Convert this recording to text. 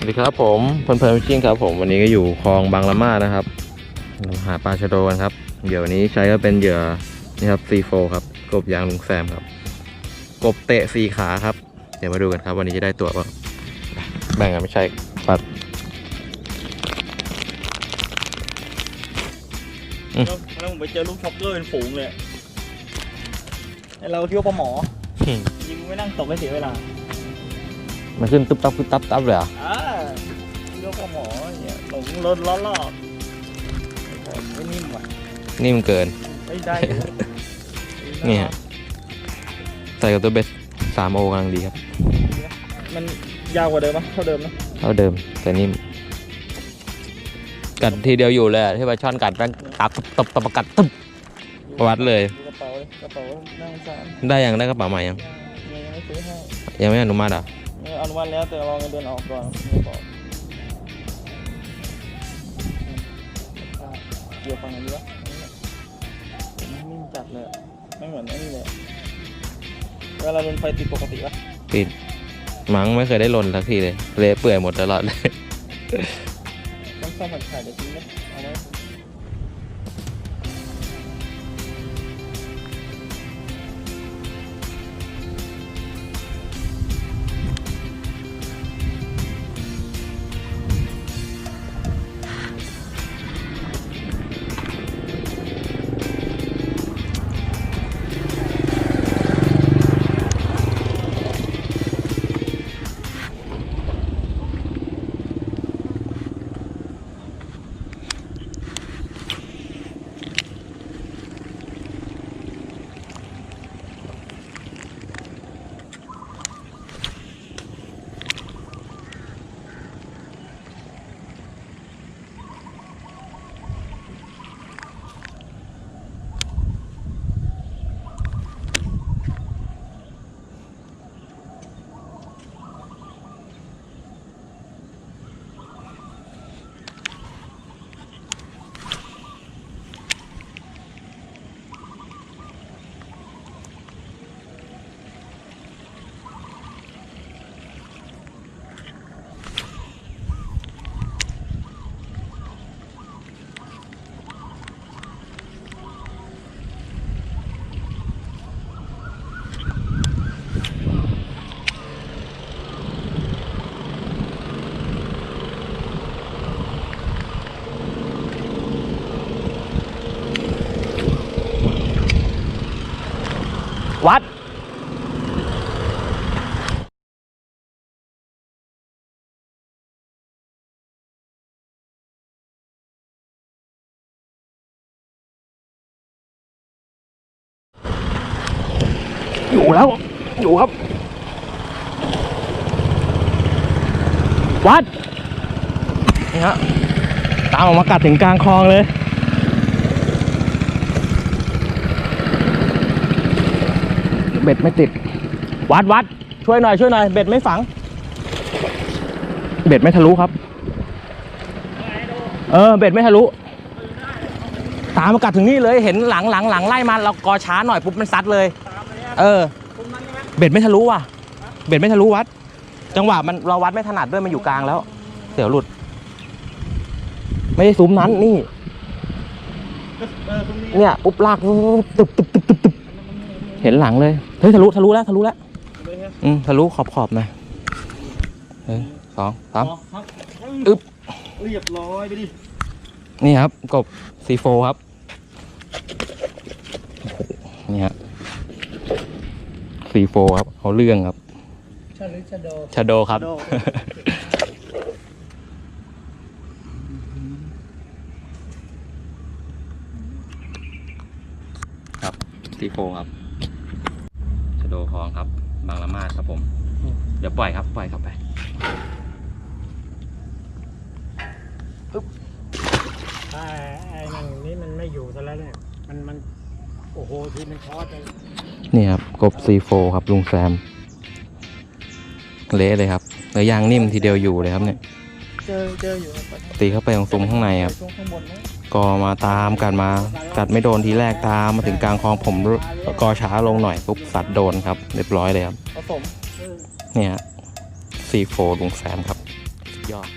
สวัสดีครับผมเพลินเพลินฟิชชิ่งครับผมวันนี้ก็อยู่คลองบางละมาดนะครับหาปลาชะโดกันครับเหยื่อวันนี้ใช้ก็เป็นเหยื่อนี่ครับซีโฟครับกบยางลุงแซมครับ กบเตะสี่ขาครับ เดี๋ยวมาดูกันครับ วันนี้จะได้ตัวเปล่าแบ่งกันไม่ใช่ปัดอืมแล้วแล้วผมไปเจอลูกช็อกเกอร์เป็นฝูงเลยไอเราคิดว่าปลาหมอยิงไม่นั่งตกไม่เสียเวลา มันขึ้นตุ๊บตับตุ๊บตับตับเลยเหรออ่าคิดว่าปลาหมอเนี่ยหลงรถล้อลอกไม่นิ่มว่ะนี่มันเกิน ไม่ได้อยู่เนี่ยใส่กับตัวเบสสามโอกำลังดีครับ มันยาวกว่าเดิมปะเท่าเดิมนะเท่าเดิมแต่นิ่มกัดทีเดียวอยู่เลยอะที่ปลาช่อนกัดแม่งตับตบตบกัดตึ๊บวัดเลยดูกระเป๋าเลย กระเป๋าน่าสงสารได้ยังได้กระเป๋าใหม่ยัง ยังยังไม่ซื้อให้ยังไม่อนุมัติเหรอะ เอออนุมัติแล้วแต่รอเงินเดือนออกก่อนไม่บอกเกี่ยวฟังอันนี้วะอันนี้นิ่มจัดเลยไม่เหมือนไอ้นี่เลยเวลาโดนไฟติดปกติปะปิดมั้งไม่เคยได้ลนสักทีเลยเละเปื่อยหมดตลอดเลยต้องซ่อมผัดไข่เดี๋ยวทิ้งนะเอาไว้ อยู่แล้ว อยู่ครับ วัด นี่ฮะ ตามออกมากัดถึงกลางคลองเลยเบ็ดไม่ติด วัดวัด ช่วยหน่อยช่วยหน่อย เบ็ดไม่ฝัง เบ็ดไม่ทะลุครับ เออ เบ็ดไม่ทะลุ ตามมากัดถึงนี่เลย เห็นหลังหลังหลังไล่มา เรากอช้าหน่อยปุ๊บมันซัดเลย เลยอะเออ ตรงนั้นใช่ไหมเบ็ดไม่ทะลุว่ะ เบ็ดไม่ทะลุวัด จังหวะมันเราวัดไม่ถนัดด้วยมันอยู่กลางแล้ว เสียวหลุด ไม่ได้ซุ้มนั้นนี่ เออตรงนี้เนี่ยปุ๊บลากปุ๊บตึบตึบตึบตึบตึบเห็นหลังเลยเฮ้ยทะลุทะลุแล้วทะลุแล้วเลยฮะอืมทะลุขอบขอบหน่อยหนึ่งสองสาม อ๋อครับอึ๊บ เรียบร้อยไปดิ นี่ครับกบซีโฟครับโอ้โหนี่ฮะ ซีโฟครับเขาเรื่องครับชาลิชาโดชาโดครับชาโดครับซีโฟครับชาโดคลองครับ บางละมาดครับผม เดี๋ยวปล่อยครับ ปล่อยครับไปไอ้ไอ้นั่นนี้มันไม่อยู่ซะแล้วเนี่ยมันมัน โอ้โหทีมันช็อตเลยนี่ครับกบซีโฟครับลุงแซม เละเลยครับเนื้อย่างนิ่มทีเดียวอยู่เลยครับเนี่ยเจอเจออยู่ครับตีเข้าไปตรงซุ้มข้างในครับ ช่วงข้างบนนะก็มาตามกัดมากัดไม่โดนทีแรกตามมาถึงกลางคลองผมกอช้าลงหน่อยปุ๊บสัตว์โดนครับเรียบร้อยเลยครับ ผสม เนี่ยซีโฟลุงแซมครับยอด